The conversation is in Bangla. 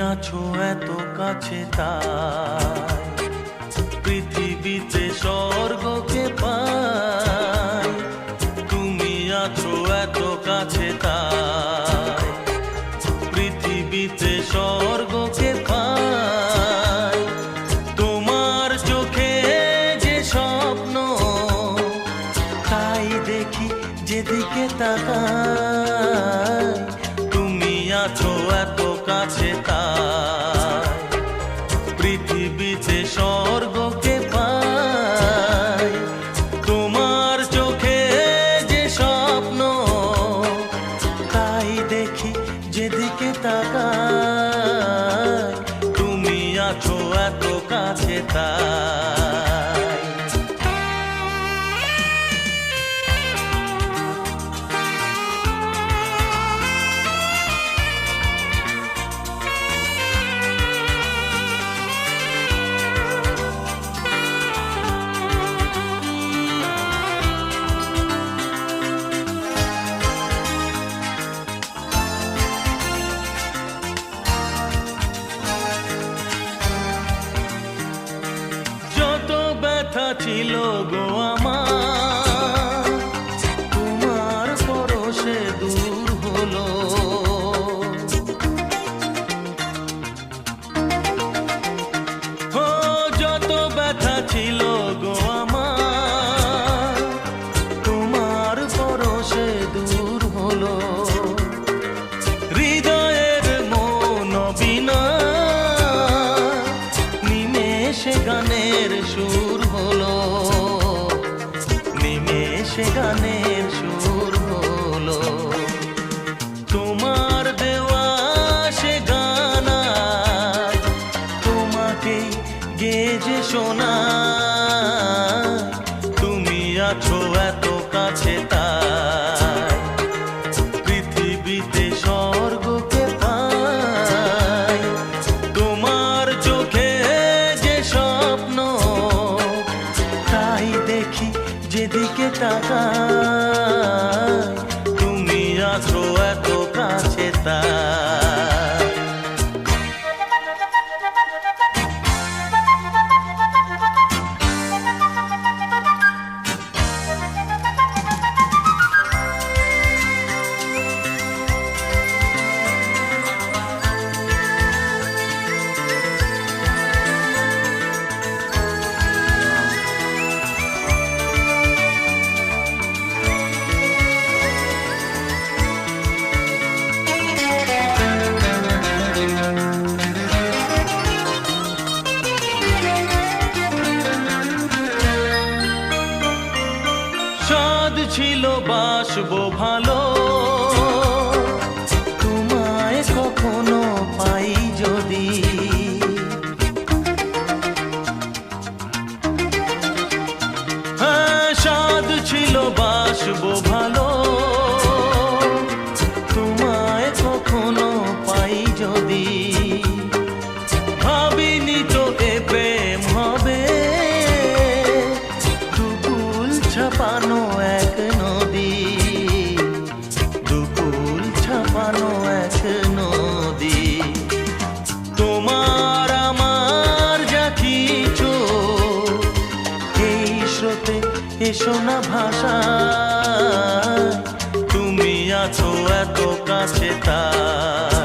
আছো এত কাছে তাই। পৃথিবীতে স্বর্গকে পাই। তুমি আছো এত কাছে তাই। পৃথিবীতে স্বর্গকে কাছে তাই। পৃথিবীতে স্বর্গকে তোমার যে স্বপ্ন, তাই দেখি যেদিকে তুমি আছো এত কাছে তাই। ছিল গো আমার। নিমেষে গানের সুর হলো। নিমেষে গানের সুর হলো। তোমার দেওয়া সে গানা, তোমাকে গেজে শোনা। তুমি আছো এত কাছে তাই যেদিকে স্বাদ ছিল বাসবো ভালো। তোমায় কখনো ছাপানো এক নদী, দুকুল ছাপানো এক নদী। তোমার আমার যা কিছু, এই স্রোতে এসো না ভাষা। তুমি আছো এত কাছে তাই